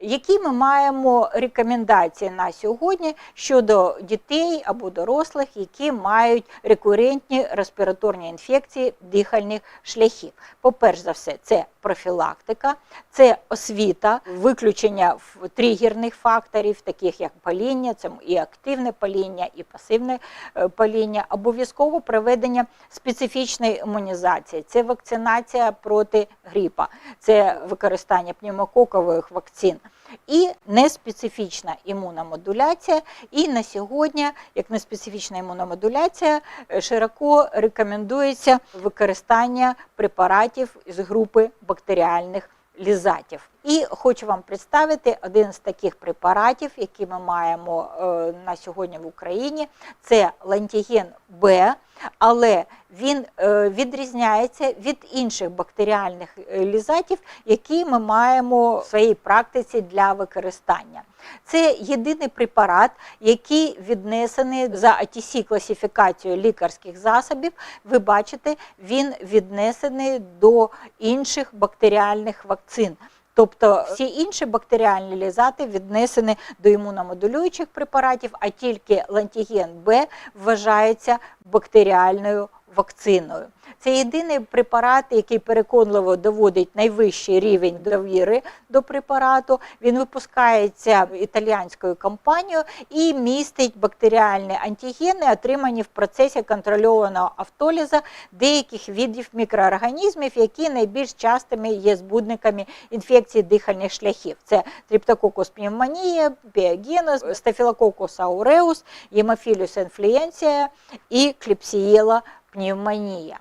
Які ми маємо рекомендації на сьогодні щодо дітей або дорослих, які мають рекурентні респіраторні інфекції дихальних шляхів? По-перше за все, це профілактика, це освіта, виключення тригерних факторів, таких як паління, це і активне паління, і пасивне е, паління, обов'язково проведення специфічної імунізації, це вакцинація проти грипа, це використання пневмококових вакцин. І неспецифічна імуномодуляція. І на сьогодні, як неспецифічна імуномодуляція, е, широко рекомендується використання препаратів з групи бактеріальних лізатів. І хочу вам представити один з таких препаратів, які ми маємо е, на сьогодні в Україні. Це лантіген Б, але він е, відрізняється від інших бактеріальних е, лізатів, які ми маємо в своїй практиці для використання. Це єдиний препарат, який віднесений за ATC класифікацією лікарських засобів. Ви бачите, він віднесений до інших бактеріальних вакцин. Тобто всі інші бактеріальні лізати віднесені до імуномодулюючих препаратів, а тільки лантіген Б вважається бактеріальною вакциною. Це єдиний препарат, який переконливо доводить найвищий рівень довіри до препарату. Він випускається італіянською компанією і містить бактеріальні антигени, отримані в процесі контрольованого автоліза деяких видів мікроорганізмів, які найбільш частими є збудниками інфекцій дихальних шляхів. Це триптококус пневмонія, піогенез, стафілококус ауреус, гемофілюс інфлюенція і кліпсієла пневмонія.